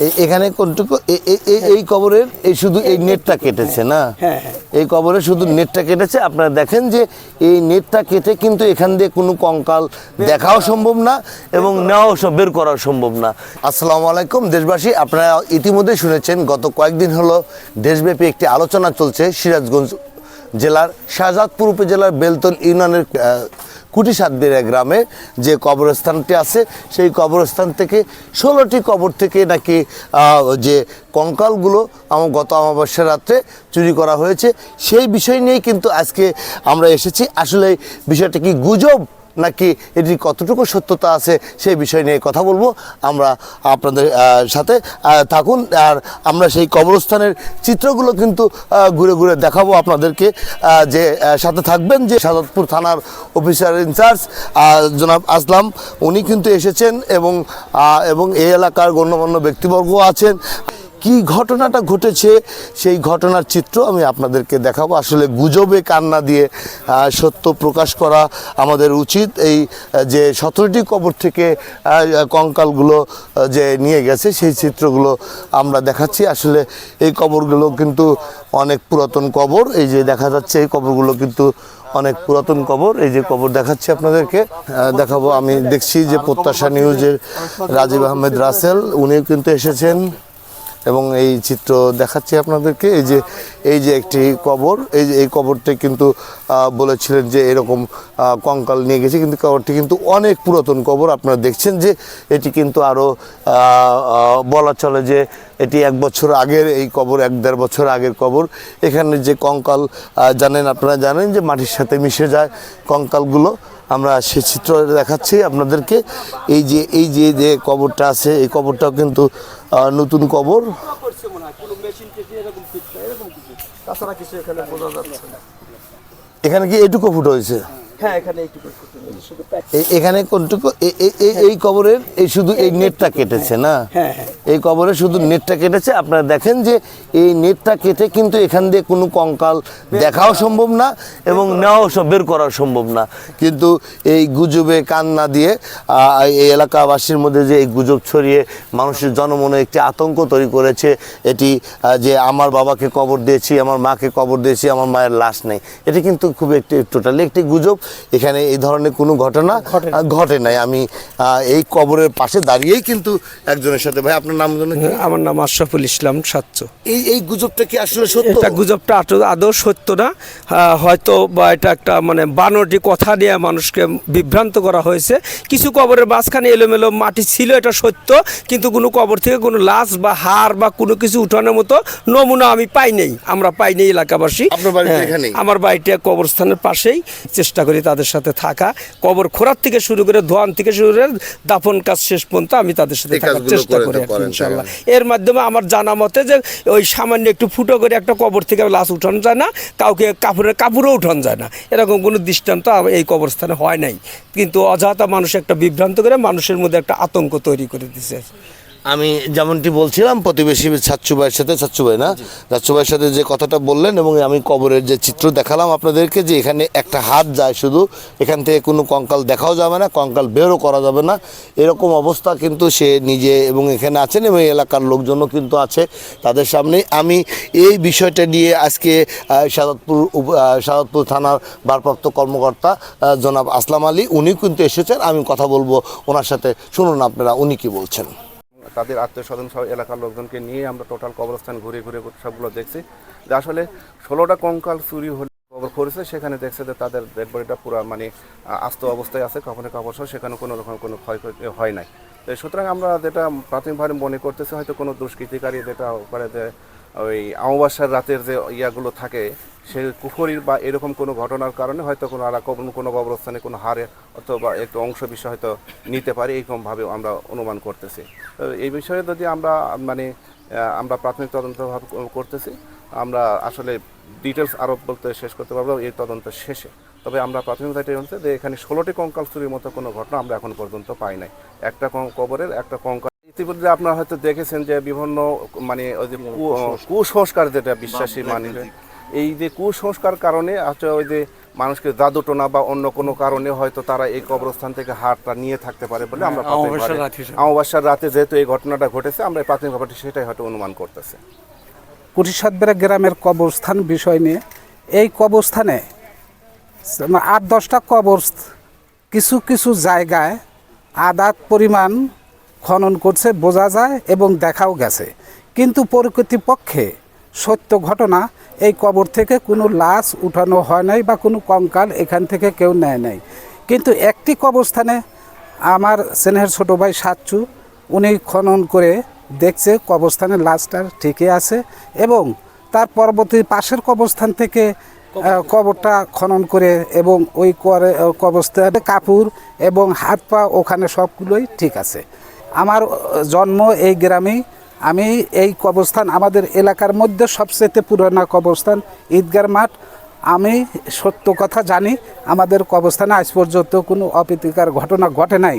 এখানে কোনটুকু? এ- এই কবরের এই শুধু এই নেটটা কেটেছে না? হ্যাঁ, হ্যাঁ। এই কবরে শুধু নেটটা কেটেছে? আপনারা দেখেন যে এই নেটটা কেটে কিন্তু এখান দিয়ে কোনো কঙ্কাল দেখাও সম্ভব না এবং নেওয়াও সব বের করাও সম্ভব না। আসসালামু আলাইকুম দেশবাসী। আপনারা ইতিমধ্যে শুনেছেন গত কয়েকদিন হলো দেশব্যাপী একটি আলোচনা চলছে সিরাজগঞ্জ জেলার শাহজাদপুর উপজেলার বেলতল ইউনিয়নের আহ, কুটিসাতবিরা গ্রামে যে কবরস্থানটি আছে সেই কবরস্থান থেকে ষোলোটি কবর থেকে নাকি যে কঙ্কালগুলো আমার গত অমাবস্যার রাত্রে চুরি করা হয়েছে। সেই বিষয় নিয়েই কিন্তু আজকে আমরা এসেছি। আসলে বিষয়টা কি গুজব নাকি এটি কতটুকু সত্যতা আছে সেই বিষয় নিয়ে কথা বলব। আমরা আপনাদের সাথে থাকুন আর আমরা সেই কবরস্থানের চিত্রগুলো কিন্তু ঘুরে ঘুরে দেখাবো আপনাদেরকে। যে সাথে থাকবেন যে সাদতপুর থানার অফিসার ইনচার্জ জনাব আসলাম। উনি কিন্তু এসেছেন এবং এবং এই এলাকার গণ্যমান্য ব্যক্তিবর্গ আছেন। কি ঘটনাটা ঘটেছে সেই ঘটনার চিত্র আমি আপনাদেরকে দেখাবো। আসলে গুজবে কান্না দিয়ে সত্য প্রকাশ করা আমাদের উচিত। এই যে সতেরোটি কবর থেকে কঙ্কালগুলো যে নিয়ে গেছে, সেই চিত্রগুলো আমরা দেখাচ্ছি। আসলে এই কবরগুলো কিন্তু অনেক পুরাতন কবর। এই যে দেখা যাচ্ছে, এই কবরগুলো কিন্তু অনেক পুরাতন কবর। এই যে কবর দেখাচ্ছি আপনাদেরকে দেখাবো। আমি দেখছি যে প্রত্যাশা নিউজের রাজীব আহমেদ রাসেল, উনিও কিন্তু এসেছেন। এবং এই চিত্র দেখাচ্ছি আপনাদেরকে। এই যে এই যে একটি কবর, এই যে, এই কবরটি কিন্তু বলেছিলেন যে এরকম কঙ্কাল নিয়ে গেছে, কিন্তু কবরটি কিন্তু অনেক পুরাতন কবর। আপনারা দেখছেন যে এটি কিন্তু আরও বলা চলে যে এটি এক বছর আগের এই কবর, এক দেড় বছর আগের কবর। এখানে যে কঙ্কাল জানেন, আপনারা জানেন যে মাটির সাথে মিশে যায় কঙ্কালগুলো। আমরা সে চিত্র দেখাচ্ছি আপনাদেরকে। এই যে এই যে যে কবরটা আছে, এই কবরটাও কিন্তু নতুন কবর। এখানে কি এটুকু ফুটো হয়েছে? হ্যাঁ এখানে শুধু এখানে কোনটুকু? এই কবরের এই শুধু এই নেটটা কেটেছে না? হ্যাঁ, হ্যাঁ। এই কবরে শুধু নেটটা কেটেছে? আপনারা দেখেন যে এই নেটটা কেটে কিন্তু এখান দিয়ে কোনো কঙ্কাল দেখাও সম্ভব না এবং নেওয়াও সব বের করা সম্ভব না। কিন্তু এই গুজবে কান না দিয়ে এই এলাকাবাসীর মধ্যে যে এই গুজব ছড়িয়ে মানুষের জনমনে একটি আতঙ্ক তৈরি করেছে এটি যে আমার বাবাকে কবর দিয়েছি আমার মাকে কবর দিয়েছি আমার মায়ের লাশ নেই এটি কিন্তু খুব একটি টোটালি একটি গুজব। এখানে এই ধরনের কোনো ঘটনা ঘটে নাই। আমি এই কবরের পাশে দাঁড়িয়েই কিন্তু একজনের সাথে ভাই আপনার নাম যেন কি? আমার নাম আশরাফুল ইসলাম সাচ্চ। এই এই গুজবটা কি আসলে সত্য? এটা গুজবটা আদৌ সত্য না। হয়তো বা এটা একটা মানে বানরটি কথা নিয়ে মানুষকে বিভ্রান্ত করা হয়েছে। কিছু কবরের মাঝখানে এলোমেলো মাটি ছিল এটা সত্য। কিন্তু কোনো কবর থেকে কোনো লাশ বা হার বা কোনো কিছু উঠানোর মতো নমুনা আমি পাই নাই। আমরা পাই নাই এলাকাবাসী। হ্যাঁ? আমার বাড়িটা কবরস্থানের পাশেই। চেষ্টা করি তাদের সাথে থাকা। কবর খোরার থেকে শুরু করে ধোয়ান থেকে শুরু করে দাফন কাজ শেষ পর্যন্ত আমি তাদের সাথে থাকার চেষ্টা করে করি তাই এর মাধ্যমে আমার জানা মতে যে ওই সামান্য একটু ফুটো করে একটা কবর থেকে লাশ উঠানো যায় না কাউকে কাপড়ের কাপড়ও উঠানো যায় না। এরকম কোনো দৃষ্টান্ত এই কবরস্থানে হয় নাই। কিন্তু অযথা মানুষ একটা বিভ্রান্ত করে মানুষের মধ্যে একটা আতঙ্ক তৈরি করে দিছে। আমি যেমনটি বলছিলাম, প্রতিবেশী ছাচ্চু ভাইয়ের সাথে, ছাচ্চু ভাই না, ছাচ্চু ভাইয়ের সাথে যে কথাটা বললেন এবং আমি কবরের যে চিত্র দেখালাম আপনাদেরকে যে এখানে একটা হাত যায় শুধু, এখান থেকে কোনো কঙ্কাল দেখাও যাবে না, কঙ্কাল বেরও করা যাবে না। এরকম অবস্থা কিন্তু সে নিজে এবং এখানে আছেন এবং এলাকার লোকজনও কিন্তু আছে তাদের সামনে। আমি এই বিষয়টা নিয়ে আজকে সাদতপুর সাদতপুর থানার ভারপ্রাপ্ত কর্মকর্তা জনাব আসলাম আলী, উনি কিন্তু এসেছেন। আমি কথা বলব ওনার সাথে। শুনুন আপনারা, উনি কি বলছেন? তাদের আত্মীয় স্বজন সহ এলাকার লোকজনকে নিয়ে আমরা টোটাল কবরস্থান ঘুরে ঘুরে সবগুলো দেখছি। যে আসলে ষোলোটা কঙ্কাল চুরি হলে কবর করেছে, সেখানে দেখছে যে তাদের ডেড বডিটা পুরো মানে আস্ত অবস্থায় আছে, কখনো কাপড় সহ, সেখানে কোনো রকম কোনো ক্ষয় হয় নাই। তো সুতরাং আমরা যেটা প্রাথমিকভাবে মনে করতেছি, হয়তো কোনো দুষ্কৃতিকারী যেটা করে যে, ওই অমাবস্যার রাতের যে ইয়াগুলো থাকে, সে কুফরির বা এরকম কোনো ঘটনার কারণে হয়তো কোনো আর কোনো কোনো কবরস্থানে কোনো হারে অথবা একটু অংশ বিষয় হয়তো নিতে পারে এইরকমভাবে আমরা অনুমান করতেছি। এই বিষয়ে যদি আমরা মানে আমরা প্রাথমিক তদন্তভাবে করতেছি আমরা আসলে ডিটেলস আরও বলতে শেষ করতে পারব এই তদন্ত শেষে। তবে আমরা প্রাথমিক এটা হচ্ছে যে এখানে ষোলোটি কঙ্কাল চুরির মতো কোনো ঘটনা আমরা এখন পর্যন্ত পাই নাই। একটা কবরের একটা কঙ্কাল। ইতিমধ্যে আপনারা হয়তো দেখেছেন যে বিভিন্ন মানে ওই যে কুসংস্কার। যেটা বিশ্বাসী মানে এই যে কুসংস্কার কারণে হচ্ছে ওই যে মানুষকে জাদুটোনা বা অন্য কোনো কারণে হয়তো তারা এই কবরস্থান থেকে হারটা নিয়ে থাকতে পারে বলে আমরা প্রাথমিকভাবে- অমাবস্যার রাতে যেহেতু এই ঘটনাটা ঘটেছে আমরা এই প্রাথমিকভাবে সেটাই হয়তো অনুমান করতেছি। কুটিসাতবেড়া গ্রামের কবরস্থান বিষয় নিয়ে এই কবরস্থানে আট দশটা কবর কিছু কিছু জায়গায় আদাত পরিমাণ খনন করছে বোঝা যায় এবং দেখাও গেছে। কিন্তু প্রকৃতিপক্ষে সত্য ঘটনা, এই কবর থেকে কোনো লাশ উঠানো হয় নাই বা কোনো কঙ্কাল এখান থেকে কেউ নেয় নাই। কিন্তু একটি কবরস্থানে আমার স্নেহের ছোটো ভাই সাচ্চু, উনি খনন করে দেখছে কবরস্থানের লাশটা ঠিকই আছে এবং তার পরবর্তী পাশের কবরস্থান থেকে কবরটা খনন করে এবং ওই কবরস্থানে কাপড় এবং হাত পা ওখানে সবগুলোই ঠিক আছে। আমার জন্ম এই গ্রামেই আমি এই কবরস্থান আমাদের এলাকার মধ্যে সবচেয়ে পুরোনো কবরস্থান, ঈদগার মাঠ। আমি সত্য কথা জানি, আমাদের কবরস্থানে আজ পর্যন্ত কোনো অপ্রীতিকর ঘটনা ঘটে নাই।